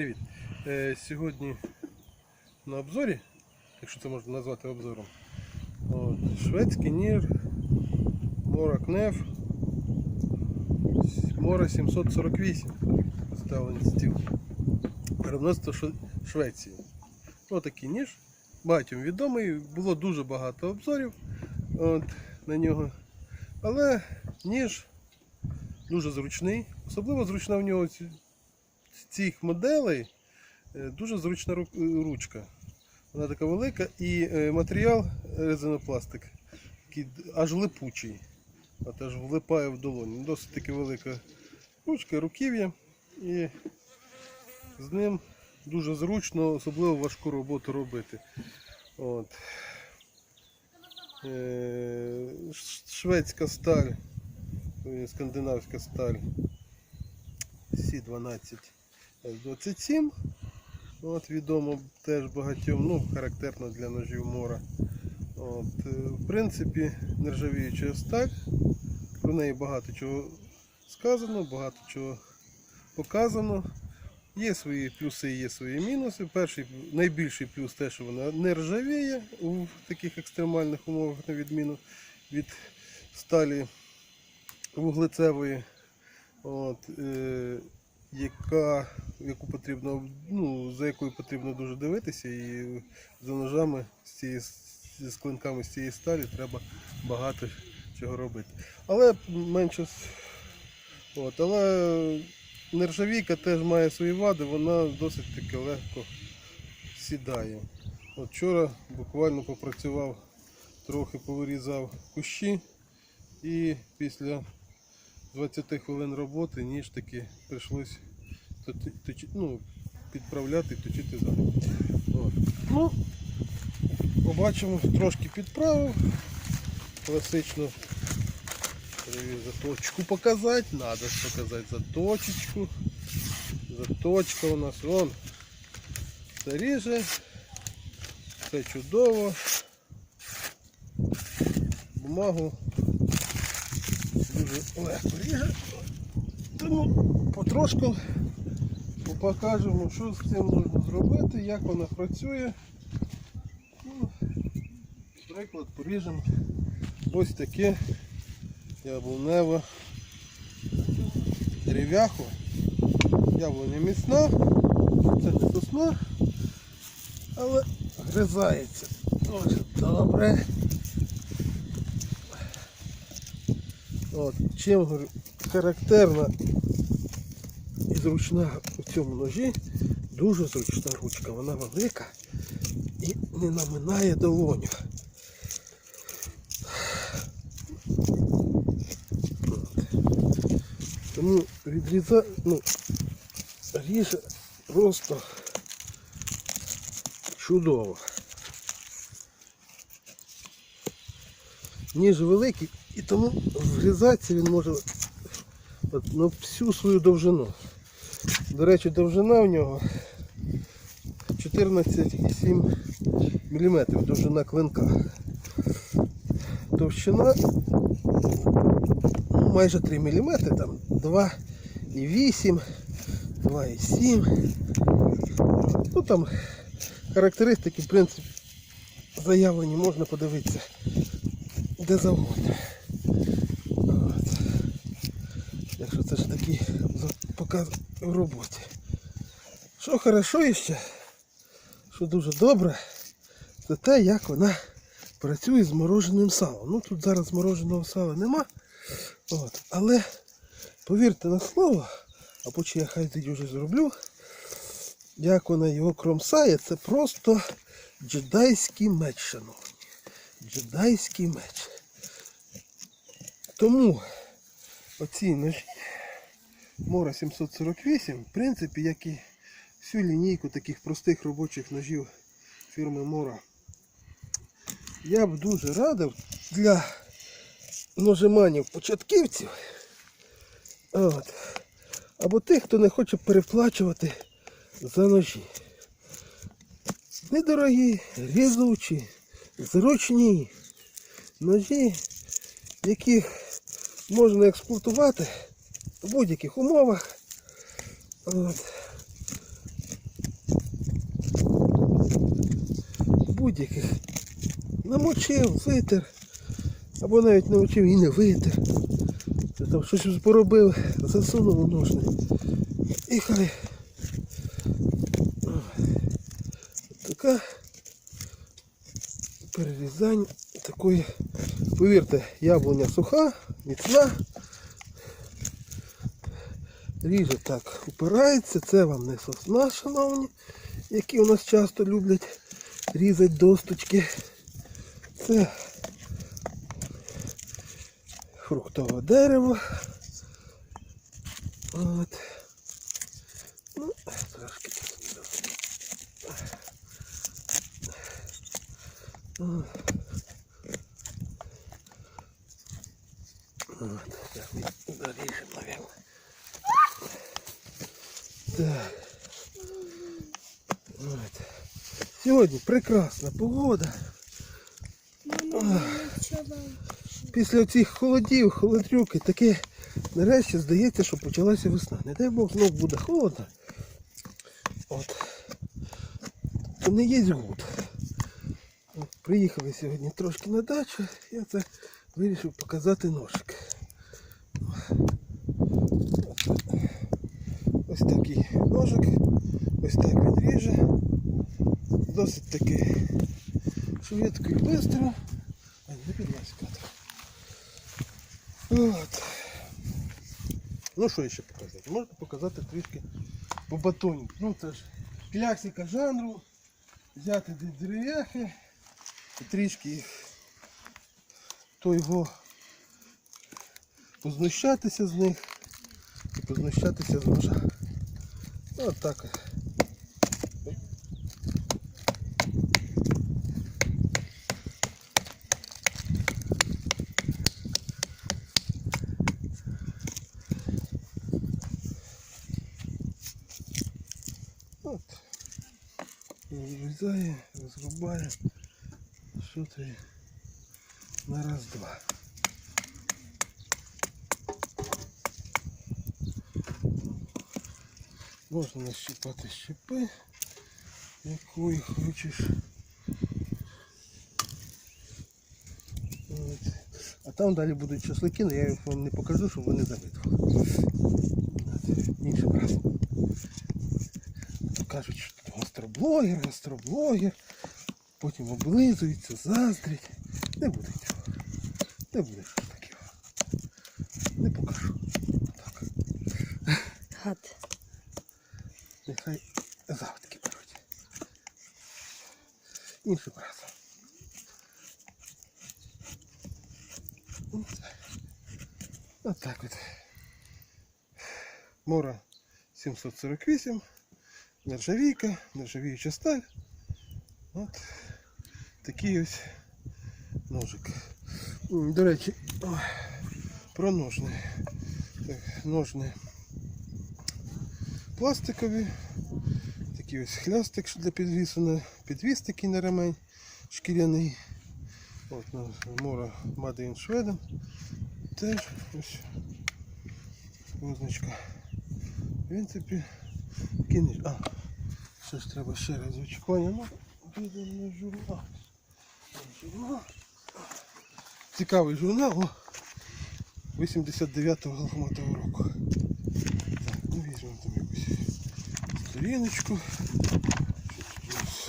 Привіт. Е, сьогодні на обзорі, якщо це можна назвати обзором, от, шведський нір Мора Кнеф Мора 748 представлений стіл. Виробництво Шве- Швеції. Отакий ніж. Багатьом відомий, було дуже багато обзорів от, на нього. Але ніж дуже зручний. Особливо зручна в нього цих моделей е, дуже зручна ручка. Вона така велика і е, матеріал резинопластик, який аж липучий. От аж влипає в долоні. Досить таки велика ручка, руків'я. І з ним дуже зручно, особливо важку роботу робити. От. Е, Шведська сталь, скандинавська сталь. Сі-12 С27. От, відомо теж багатьом, ну, характерно для ножів мора. От, е, в принципі, нержавіюча сталь. Про неї багато чого сказано, багато чого показано. Є свої плюси, є свої мінуси. Перший найбільший плюс те, що вона не ржавіє у таких екстремальних умовах, на відміну від сталі вуглецевої. От, е, яка, яку потрібно, ну, за якою потрібно дуже дивитися, і за ножами з цієї, з клинками з цієї сталі треба багато чого робити. Але менше. От, але нержавійка теж має свої вади, вона досить таки легко сідає. От вчора буквально попрацював, трохи повирізав кущі і після 20 хвилин роботи ніж таки прийшлось тоти- ну, підправляти і точити заново. Ну, побачимо, трошки підправив. Класично заточку показати. Треба показати заточечку. Заточка у нас вон. Все ріже. Все чудово. Бумагу дуже легко ріже. Тому потрошку покажемо, що з цим можна зробити, як вона працює. Ну, Приклад поріжемо ось таке яблуневе дерев'яху. Яблуня міцна, це не сосна, але гризається. Дуже добре. От, чим говорю, характерна і зручна у цьому ножі, дуже зручна ручка. Вона велика і не наминає долоню. Тому відріза, ну, ріже просто чудово. Ніж великий і тому врізатися він може от, на всю свою довжину. До речі, довжина в нього 14,7 мм довжина клинка. Товщина ну, майже 3 мм, там 2,8, 2,7. Ну там характеристики, в принципі, заявлені, можна подивитися де завгодно. От. Якщо показ в роботі. Що хорошо ще, що дуже добре, це те, як вона працює з мороженим салом. Ну тут зараз мороженого сала нема. От. Але повірте на слово, а потім я хай тоді вже зроблю. Як вона його кромсає, це просто джедайський меч, шановні. Джедайський меч. Тому оці ножі Мора 748, в принципі, як і всю лінійку таких простих робочих ножів фірми Мора, я б дуже радив для ножиманів початківців. От, або тих, хто не хоче переплачувати за ножі. Недорогі, різучі, зручні ножі, яких можна експлуатувати в будь-яких умовах. От. Будь-яких намочив, витер, або навіть намочив і не витер. Там щось поробив, засунув у ножни. І хай така перерізання такої. Повірте, яблуня суха, міцна. Ріже так упирається, це вам не сосна, шановні, які у нас часто люблять різати досточки. Це фруктове дерево. От. Ну, трошки тут. От. От, так, ми доріжемо, наверное. Так. От. Сьогодні прекрасна погода. Після цих холодів, холодрюки, таке нарешті здається, що почалася весна. Не дай Бог знов буде холодно. От. То не є гуд. Приїхали сьогодні трошки на дачу, я це вирішив показати ножик. От. Ось такий ножик. Ось так він ріже. Досить таки швидко і швидко. Ай, не підлазь. От. Ну що ще показати? Можна показати трішки по батоні. Ну це ж класика жанру. Взяти дерев'яхи трішки їх то його познущатися з них і познущатися з ножа. От так. от. От. Розрізає, розрубає. Що ти на раз-два. Можна нащипати щепи, якої хочеш. От. А там далі будуть часлики, але я їх вам не покажу, щоб ви не завидували. Іншим разом. Кажуть, що тут гастроблогер, гастроблогер. Потім облизуються, заздрять. Не буде цього. Не буде Іншим разом. От. Отак от. Мора 748. Нержавійка, нержавіюча сталь. От такий ось ножик. М, До речі, ой, про ножни. Так, ножни пластикові. Такий ось хлястик для підвісу підвіс такий на ремень шкіряний. От на Мора in Sweden. Теж ось позначка. В принципі, кінець. А, ще ж треба ще раз очікування. Ну, підемо на журнал. Журнал. Цікавий журнал. О, 89-го лохматого року. Так, ну візьмемо там якусь сторіночку. Що тут у нас?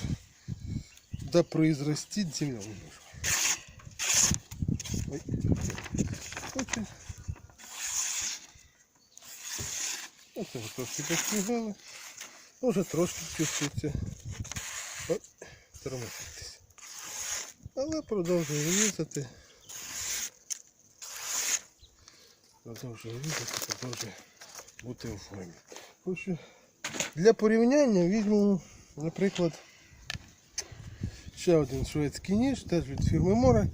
Да произрастить земля. Ой. Оце. Оце ви трошки поснігали. Може трошки чувствується. Ой, тормозитись. Але продовжує різати. Продовжує різати, продовжує бути у формі. Для порівняння візьмемо, наприклад, ще один шведський ніж, теж від фірми Мора.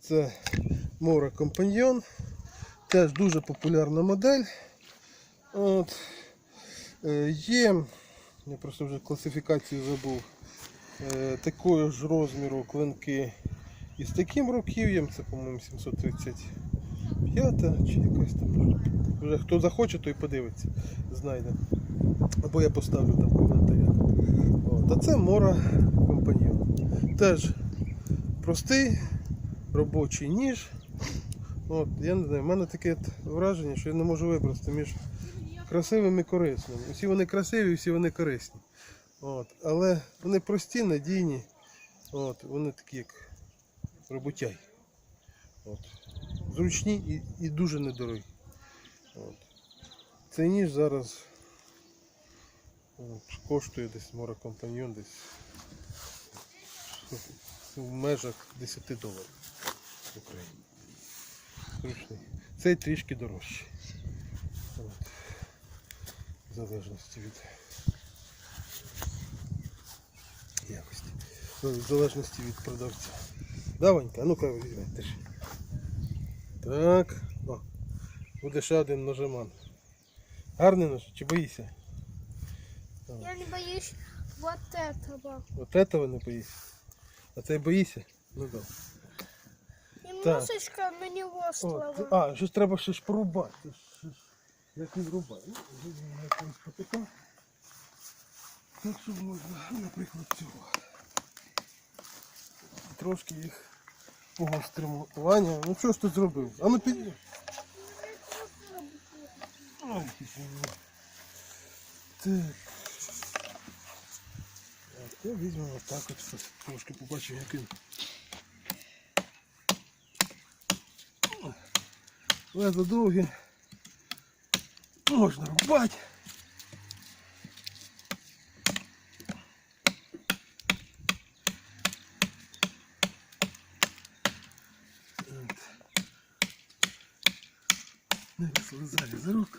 Це Мора Компаньйон. Теж дуже популярна модель. От. Е, Є, я просто вже класифікацію забув, е, такого ж розміру клинки із таким руків'ям, це, по-моєму, 735 чи якась там. Вже хто захоче, той подивиться, знайде. Або я поставлю там. От. От, а це мора компаньйон. Теж простий робочий ніж. От, я не знаю, в мене таке враження, що я не можу вибрати між красивим і корисним. Усі вони красиві, всі вони корисні. От, але вони прості, надійні. От, вони такі як роботяй. От. Зручні і, і дуже недорогі. От. Цей ніж зараз от, коштує десь мора компаньйон десь в межах 10 доларів в Україні. Зручний. Цей трішки дорожчий. От. В залежності від якості. Ну, В залежності від продавця. Даванька, ну-ка візьми теж. Так. Буде ще один ножеман. Гарний нож, чи боїшся? Я не боюсь вот этого. От этого не боїшся. А цей боїшся? Ну да. Немножечко на него а, щось треба ж порубати. Як він рубає? Ну. Так, щоб можна, наприклад, цього. Трошки їх погостримо. Ваня, ну що ж ти зробив? А ну піди. Так. я то візьмемо так от. Трошки побачимо, як він. Лезо довгі. Можна рубати. Не вислизає за рук.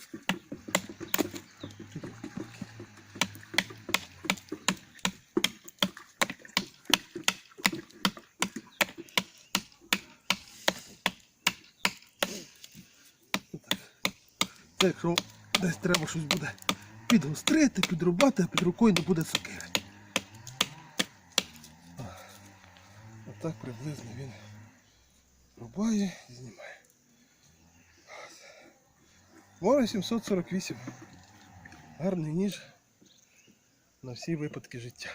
Це якщо десь треба щось буде підгострити, підрубати, а під рукою не буде сокири. Отак приблизно він рубає і знімає. Мора 748. Гарний ніж на всі випадки життя.